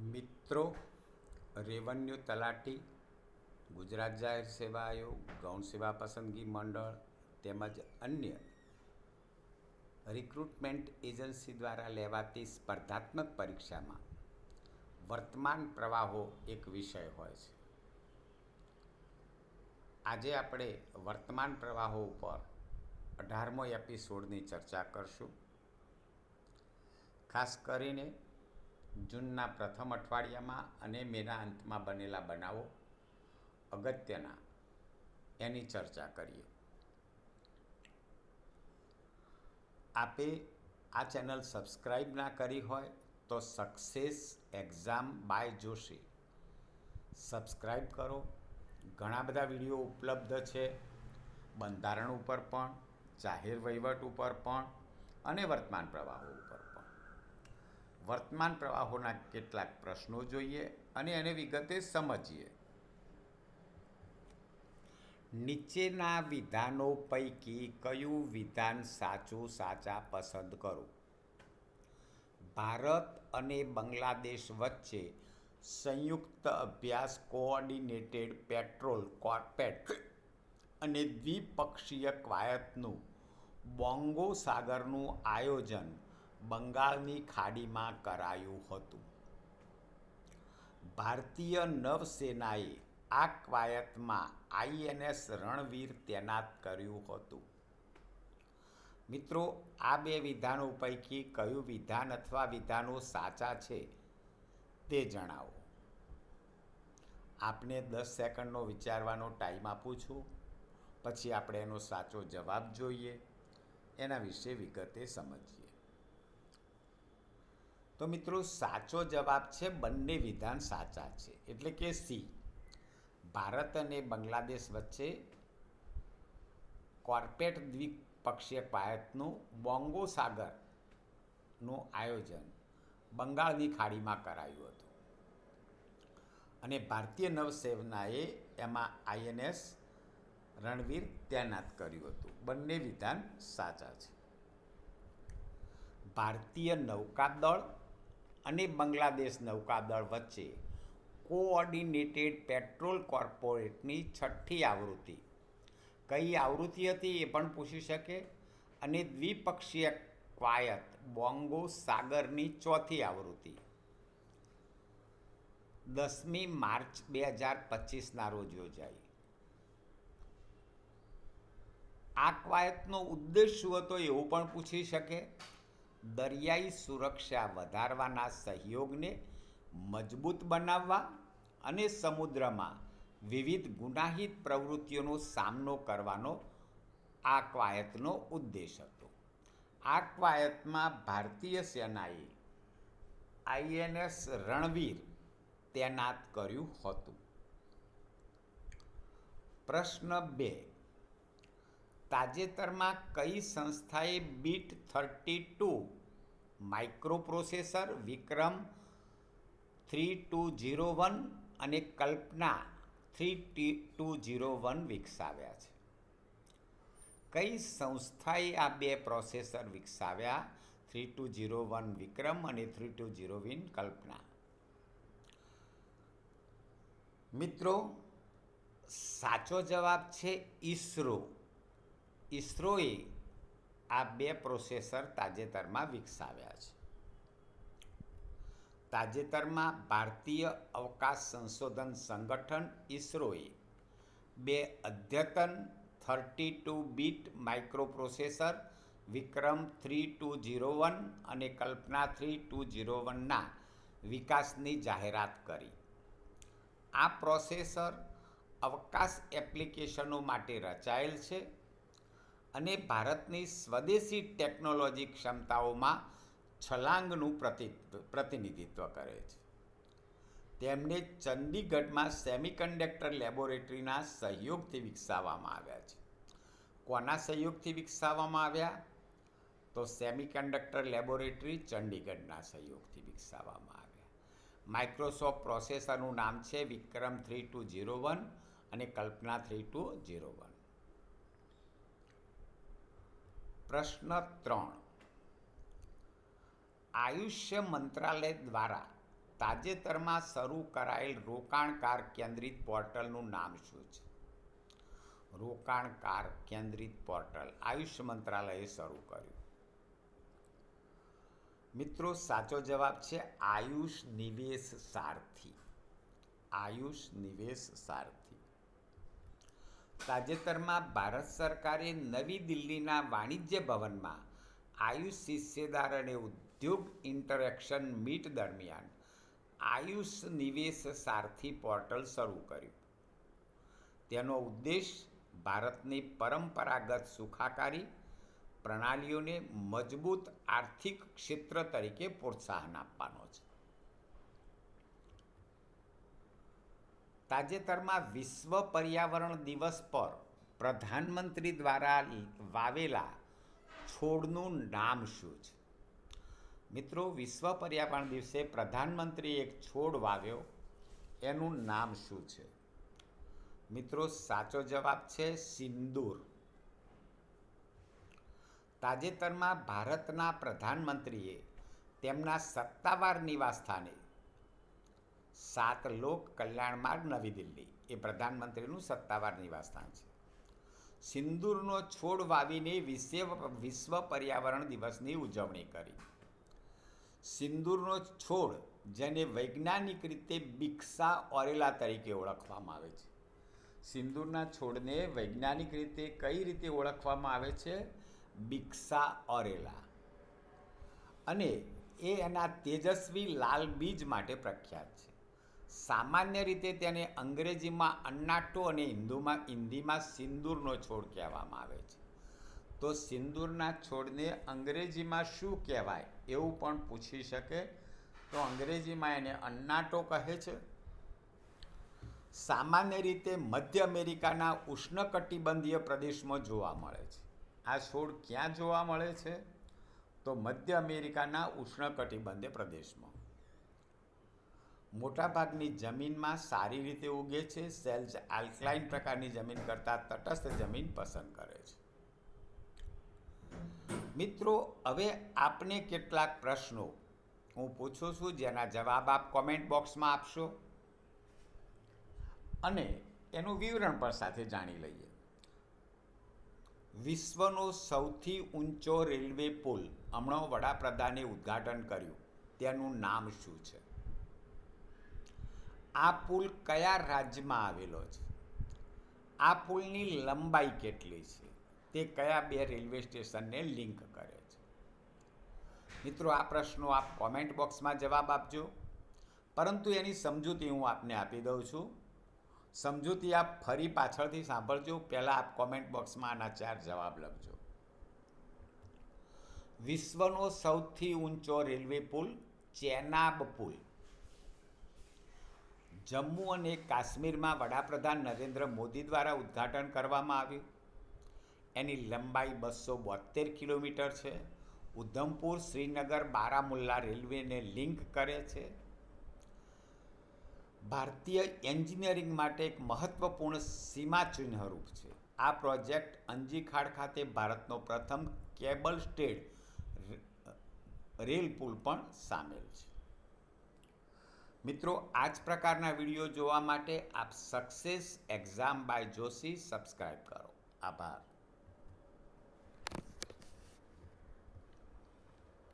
મિત્રો, રેવન્યુ તલાટી, ગુજરાત જાહેર સેવા આયોગ, ગૌણ સેવા પસંદગી મંડળ તેમજ અન્ય રિક્રુટમેન્ટ એજન્સી દ્વારા લેવાતી સ્પર્ધાત્મક પરીક્ષામાં વર્તમાન પ્રવાહો એક વિષય હોય છે. આજે આપણે વર્તમાન પ્રવાહો ઉપર અઢારમો એપિસોડની ચર્ચા કરશું. ખાસ કરીને જૂનના પ્રથમ અઠવાડિયામાં અને મેના અંતમાં બનેલા બનાવો અગત્યના, એની ચર્ચા કરીએ. આપે આ ચેનલ સબસ્ક્રાઈબ ના કરી હોય તો success exam by Joshi. Subscribe કરો. ઘણા બધા વીડિયો ઉપલબ્ધ છે. બંધારણ ઉપર પણ, જાહેર વહીવટ ઉપર પણ અને વર્તમાન પ્રવાહો ઉપર. વર્તમાન પ્રવાહોના કેટલાક પ્રશ્નો જોઈએ અને એને વિગતે સમજીએ. નીચેના વિધાનો પૈકી કયું વિધાન સાચું, સાચા, પસંદ કરો? ભારત અને બાંગ્લાદેશ વચ્ચે સંયુક્ત અભ્યાસ કોઓર્ડિનેટેડ પેટ્રોલ કોર્પેટ અને દ્વિપક્ષીય કવાયતનું બોંગો સાગરનું આયોજન બંગાળની ખાડીમાં કરાયું હતું. ભારતીય નવસેનાએ આ કવાયતમાં આઈએનએસ રણવીર તૈનાત કર્યું હતું. મિત્રો, આ બે વિધાનો પૈકી કયું વિધાન અથવા વિધાનો સાચા છે તે જણાવો. આપને દસ સેકન્ડનો વિચારવાનો ટાઈમ આપું છું. પછી આપણે એનો સાચો જવાબ જોઈએ. એના વિશે વિગતે સમજીએ. તો મિત્રો, સાચો જવાબ છે, બંને વિધાન સાચા છે. એટલે કે સી. ભારત અને બાંગ્લાદેશ વચ્ચે કોર્પેટ દ્વિપક્ષીય કવાયતનું બોંગો સાગરનું આયોજન બંગાળની ખાડીમાં કરાયું હતું. અને ભારતીય નવસેનાએ એમાં આઈએનએસ રણવીર તૈનાત કર્યું હતું. બંને વિધાન સાચા છે. ભારતીય નૌકાદળ અને બાંગ્લાદેશ નૌકાદળ વચ્ચે કોઓર્ડિનેટેડ પેટ્રોલ કોર્પોરેટની છઠ્ઠી આવૃત્તિ. કઈ આવૃત્તિ હતી એ પણ પૂછી શકે? અને દ્વિપક્ષીય ક્વાયત બોંગો સાગરની ચોથી આવૃત્તિ. દસમી માર્ચ બે હજાર પચીસના રોજ યોજાઈ. આ કવાયતનો ઉદ્દેશ શું હતો એવું પણ પૂછી શકે? દરિયાઈ સુરક્ષા વધારવાના સહયોગને મજબૂત બનાવવા અને સમુદ્રમાં વિવિધ ગુનાહિત પ્રવૃત્તિઓનો સામનો કરવાનો આ કવાયતનો ઉદ્દેશ હતો. આ કવાયતમાં ભારતીય સેનાએ આઈએનએસ રણવીર તૈનાત કર્યું હતું. પ્રશ્ન બે તાજેતરમાં કઈ સંસ્થાએ bit thirty two microprocessor Vikram three two zero one અને Kalpana three T two zero one વિકસાવ્યા છે? કઈ સંસ્થાએ આ બે પ્રોસેસર વિકસાવ્યા? Three two zero one Vikram અને three two zero one Kalpana. મિત્રો, સાચો જવાબ છે ઈસરો. ઈસરોએ આ બે પ્રોસેસર તાજેતરમાં વિકસાવ્યા છે. તાજેતરમાં ભારતીય અવકાશ સંશોધન સંગઠન ઈસરોએ બે અદ્યતન thirty two bit microprocessor Vikram three two zero one અને કલ્પના થ્રી ટુ ઝીરો વનના વિકાસની જાહેરાત કરી. આ પ્રોસેસર અવકાશ એપ્લિકેશનો માટે રચાયેલ છે અને ભારતની સ્વદેશી ટેકનોલોજી ક્ષમતાઓમાં છલાંગનું પ્રતિ પ્રતિનિધિત્વ કરે છે. તેમને ચંદીગઢમાં સેમિકન્ડક્ટર લેબોરેટરીના સહયોગથી વિકસાવવામાં આવ્યા છે. કોના સહયોગથી વિકસાવવામાં આવ્યા? તો સેમિકન્ડક્ટર લેબોરેટરી ચંડીગઢના સહયોગથી વિકસાવવામાં આવ્યા. માઇક્રોસોફ્ટ પ્રોસેસરનું નામ છે Vikram three two zero one અને Kalpana three two zero one. પ્રશ્ન ત્રણ. આયુષ્ય મંત્રાલય દ્વારા તાજેતરમાં શરૂ કરાયેલ રોકાણકાર કેન્દ્રિત પોર્ટલનું નામ શું છે? રોકાણકાર કેન્દ્રિત પોર્ટલ. આયુષ્ય મંત્રાલયે શરૂ કર્યું. મિત્રો, સાચો જવાબ છે આયુષ નિવેશ સારથી. આયુષ નિવેશ સારથી. તાજેતરમાં ભારત સરકારે નવી દિલ્હીના વાણિજ્ય ભવનમાં આયુષ શિષ્યદાર અને ઉદ્યોગ ઇન્ટરેક્શન મીટ દરમિયાન આયુષ નિવેશ સારથી પોર્ટલ શરૂ કર્યું. તેનો ઉદ્દેશ ભારતની પરંપરાગત સુખાકારી, પ્રણાલીઓને મજબૂત આર્થિક ક્ષેત્ર તરીકે પ્રોત્સાહન આપવાનો છે. તાજેતરમાં વિશ્વ પર્યાવરણ દિવસ પર પ્રધાનમંત્રી દ્વારા વાવેલા છોડનું નામ શું છે? મિત્રો, વિશ્વ પર્યાવરણ દિવસે પ્રધાનમંત્રીએ એક છોડ વાવ્યો. એનું નામ શું છે? મિત્રો, સાચો જવાબ છે સિંદૂર. તાજેતરમાં ભારતના પ્રધાનમંત્રીએ તેમના સત્તાવાર નિવાસસ્થાને સાત લોક કલ્યાણ માર્ગ નવી દિલ્હી. એ પ્રધાનમંત્રીનું સત્તાવાર નિવાસસ્થાન છે. સિંદૂરનો છોડ વાવીને વિશ્વ વિશ્વ પર્યાવરણ દિવસની ઉજવણી કરી. સિંદૂરનો છોડ જેને વૈજ્ઞાનિક રીતે બિક્સા ઓરેલા તરીકે ઓળખવામાં આવે છે. સિંદૂરના છોડને વૈજ્ઞાનિક રીતે કઈ રીતે ઓળખવામાં આવે છે? બિક્સા ઓરેલા. અને એ એના તેજસ્વી લાલ બીજ માટે પ્રખ્યાત છે. સામાન્ય રીતે તેને અંગ્રેજીમાં અન્નાટો અને હિન્દુમાં હિન્દીમાં સિંદૂરનો છોડ કહેવામાં આવે છે. તો સિંદૂરના છોડને અંગ્રેજીમાં શું કહેવાય એવું પણ પૂછી શકે. તો અંગ્રેજીમાં એને અન્નાટો કહે છે. સામાન્ય રીતે મધ્ય અમેરિકાના ઉષ્ણકટિબંધીય પ્રદેશમાં જોવા મળે છે. આ છોડ ક્યાં જોવા મળે છે? તો મધ્ય અમેરિકાના ઉષ્ણકટિબંધીય પ્રદેશમાં. મોટાભાગની જમીનમાં સારી રીતે ઉગે છે, સેલ્સ આલ્કલાઇન પ્રકારની જમીન કરતાં તટસ્થ જમીન પસંદ કરે છે. મિત્રો, હવે આપને કેટલાક પ્રશ્નો. હું પૂછું છું, જેના જવાબ આપ કોમેન્ટ બોક્સમાં આપશો. અને એનું વિવરણ પણ સાથે જાણી લઈએ. વિશ્વનો સૌથી ઊંચો રેલવે પુલ, હમણાં વડાપ્રધાને ઉદ્ઘાટન કર્યું. તેનું નામ શું છે? આ પુલ કયા રાજ્યમાં આવેલો છે? આ પુલની લંબાઈ કેટલી છે? તે કયા બે રેલવે સ્ટેશનને લિંક કરે છે? મિત્રો, આ પ્રશ્નો આપ કોમેન્ટ બોક્સમાં જવાબ આપજો. પરંતુ એની સમજૂતી હું આપને આપી દઉં છું. સમજૂતી આપ ફરી પાછળથી સાંભળજો. પહેલાં આપ કોમેન્ટ બોક્સમાં આના ચાર જવાબ લખજો. વિશ્વનો સૌથી ઊંચો રેલવે પુલ ચેનાબ પુલ. જમ્મુ અને કાશ્મીરમાં વડાપ્રધાન નરેન્દ્ર મોદી દ્વારા ઉદ્ઘાટન કરવામાં આવ્યું. એની લંબાઈ બસો બોતેર કિલોમીટર છે. ઉધમપુર શ્રીનગર બારામુલ્લા રેલવેને લિંક કરે છે. ભારતીય એન્જિનિયરિંગ માટે એક મહત્વપૂર્ણ સીમાચિહ્નરૂપ છે. આ પ્રોજેક્ટ અંજીખાડ ખાતે ભારતનો પ્રથમ કેબલ સ્ટેડ રેલ પુલ પણ સામેલ છે. મિત્રો આ જ પ્રકારના વીડિયો જોવા માટે આપ success exam by Joshi subscribe કરો. આભાર.